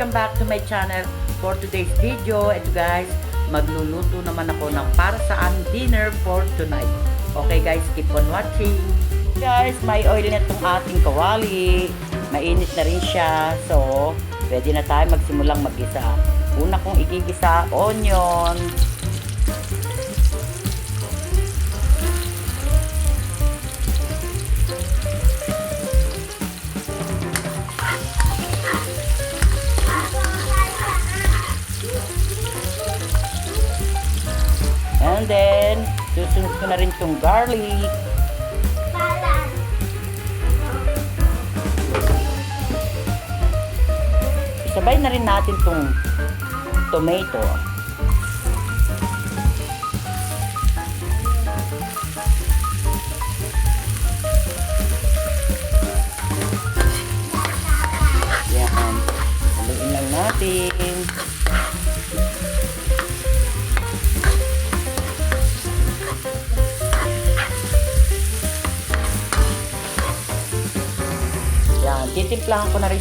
my channel for today's video. Ito guys, magluluto naman ako ng para sa aming dinner for tonight. Okay guys, keep on watching. Guys, may oil na itong ating kawali. Mainit na rin siya. So, pwede na tayo magsimulang mag-isa. Una kong igigisa, onion. Na rin itong garlic. Isabay na rin natin itong tomato.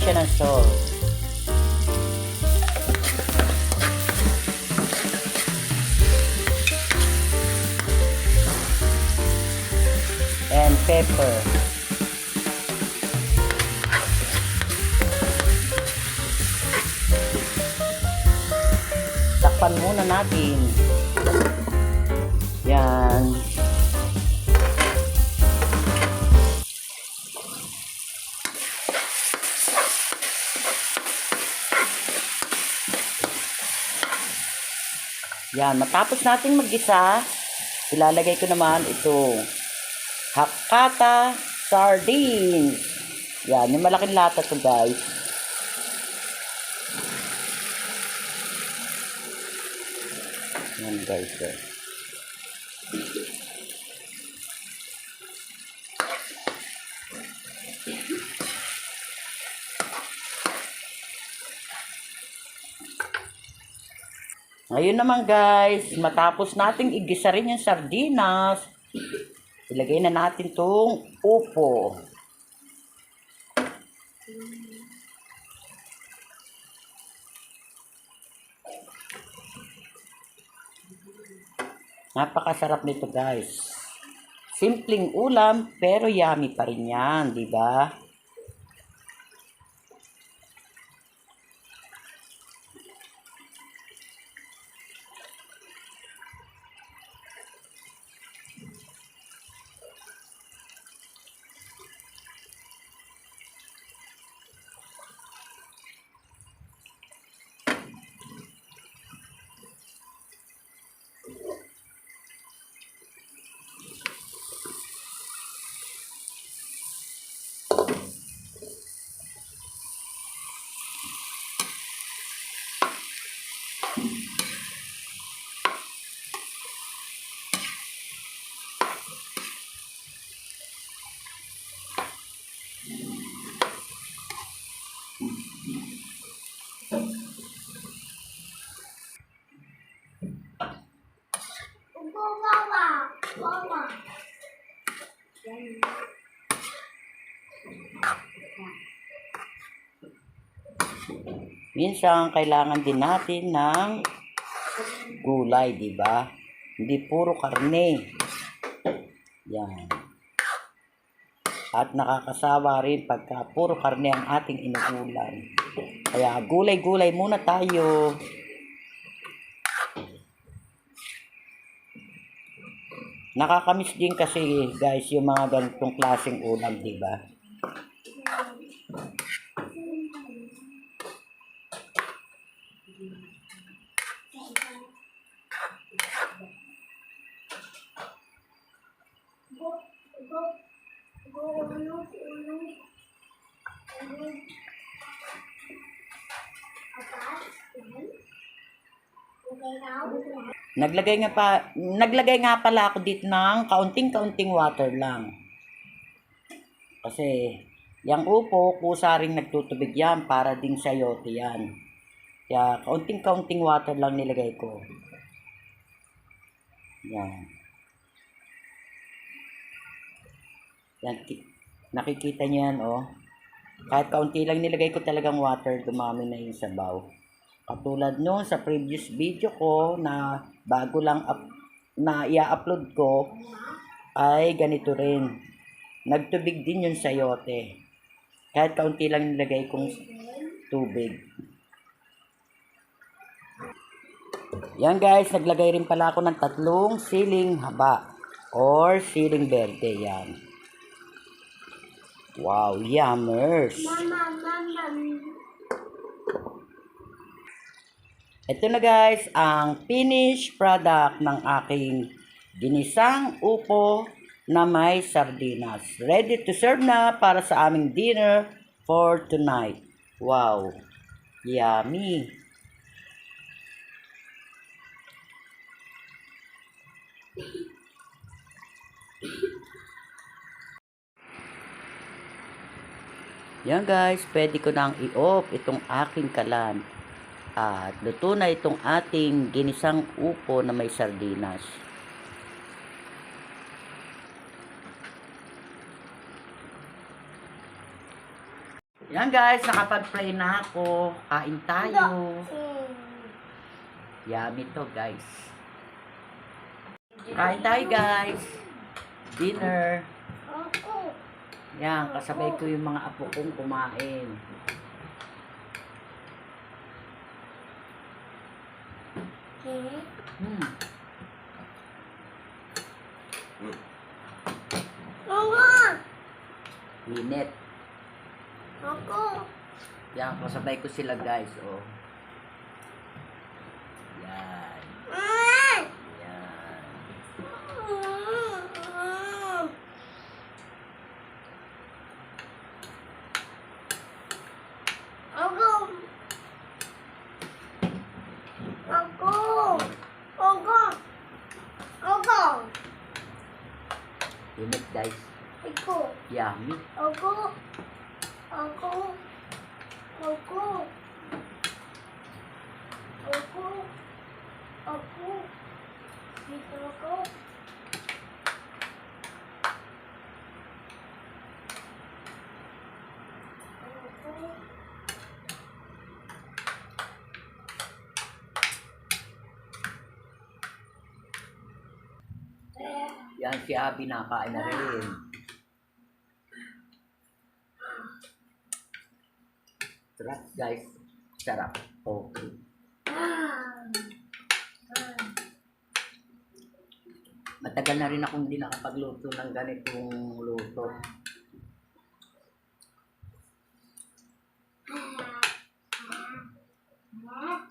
Siya ng salt. and pepper. Takpan muna natin. Yan. Yan, matapos nating mag-isa, ilalagay ko naman itong Hakata sardines. Yan, yung malaking lata to guys. Yan guys. Eh. Ngayon naman guys, matapos nating igisa rin yung sardinas, Ilagay na natin tong upo. Napakasarap nito guys. Simpleng ulam pero yummy pa rin yan, di ba? Minsan, kailangan din natin ng gulay, di ba? Hindi puro karne. Yan. At nakakasawa rin pagka puro karne ang ating inuulam. Kaya gulay-gulay muna tayo. Nakakamiss din kasi guys yung mga ganitong klaseng ulam, di ba? Naglagay nga pa naglagay nga pala ako dito ng kaunting-kaunting water lang. Kasi yung upo, kusa rin nagtutubig yan para ding sayote yan. Kaya kaunting-kaunting water lang nilagay ko. Yan. Yan. ki- Nakikita niyo yan, oh. Kahit kaunti lang nilagay ko talagang water, dumami na yung sabaw. Katulad noon sa previous video ko na bago lang up, na i-upload ko ay ganito rin. Nagtubig din yung sayote. Kahit kaunti lang nilagay kong tubig. Yan guys, naglagay rin pala ako ng tatlong siling haba or siling berde yan. Wow, yummers! Mama, mama. Ito na guys, ang finished product ng aking ginisang upo na may sardinas. Ready to serve na para sa aming dinner for tonight. Wow, yummy! Yan guys, pwede ko nang i-off itong aking kalan. At luto na itong ating ginisang upo na may sardinas. Yan guys, nakapag-pray na ako. Kain tayo. Yummy to guys. Kain tayo guys. Dinner. Yan, kasabay ko yung mga apo kong kumain. Eh? Hmm. Ako. Init. Ako. Yan, kasabay ko sila guys, oh. Yan. Ah! Yan. Ako. Ako. Ako. Ako. Init guys. Ako. Yummy. Ako. Ako. Ako. Ako. Ako. Dito ako. Ako. Yan, si Abby na rin. Sarap guys. Sarap. Okay. Matagal na rin akong hindi nakapagluto ng ganitong luto. Ah!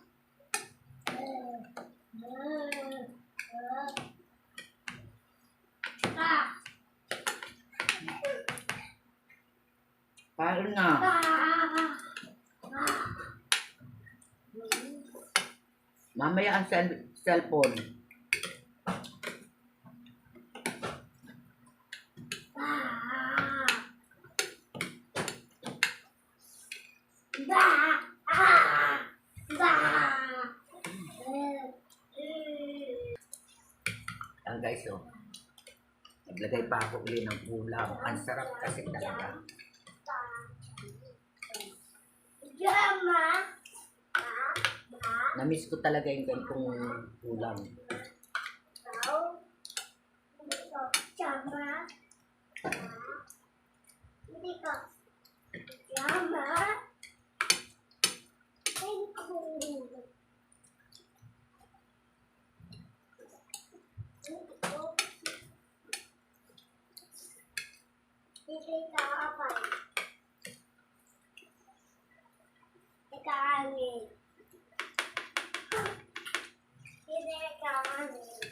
Paano na? Ah! Mamaya ang cell- cellphone. Yan guys, oh. Naglagay pa ako uli ng ulam. Ang sarap kasi talaga. Jama. Namiss ko talaga yung ganitong ulam. Thank you. Hindi ka apa. Ika angin. Hindi ka angin.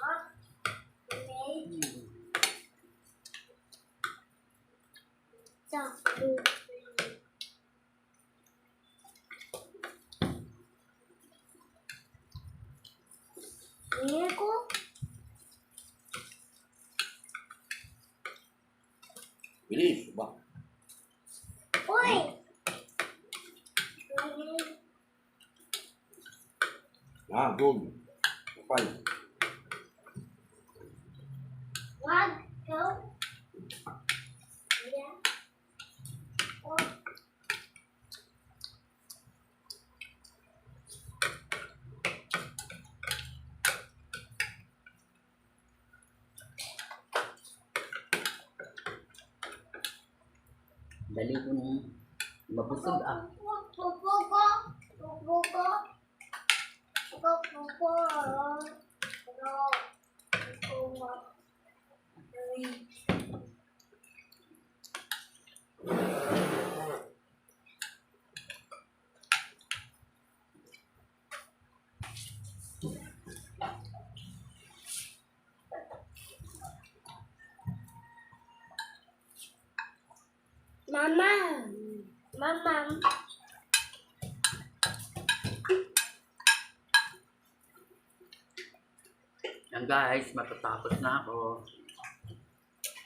Ah, hindi. Satu. Ini aku. Bilis, ba? Ini. Ah, good. Kapal. Wag. Go. Ya. Oh. Dali kong mabusog ah. Pupo ko. Pupo ko. Pupo ko. Pupo ko. Mama. Mama. Yan guys, matatapos na ako.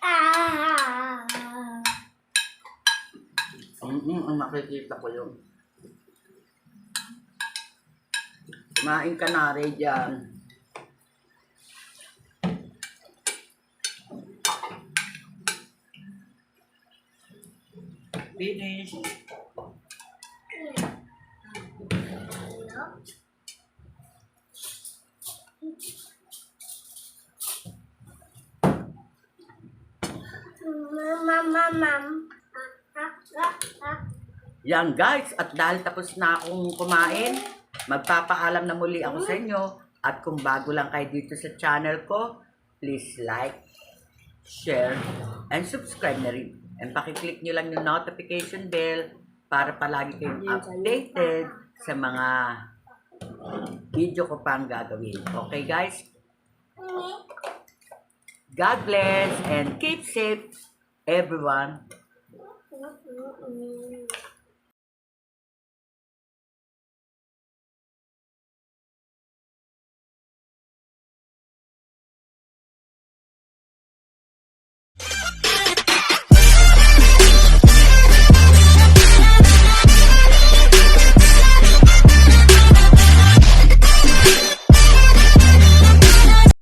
Ah. Mm-mm, ang nakikita ko yung Kumain ka na rin dyan. Finish. Mama, mama. Ah, ah, ah. Yan guys, at dahil tapos na akong kumain, magpapaalam na muli ako sa inyo. At kung bago lang kayo dito sa channel ko, please like, share, and subscribe na rin. And pakiclick nyo lang yung notification bell para palagi kayong updated sa mga video ko pang gagawin. Okay guys? God bless and keep safe everyone. Mm, mm, mm.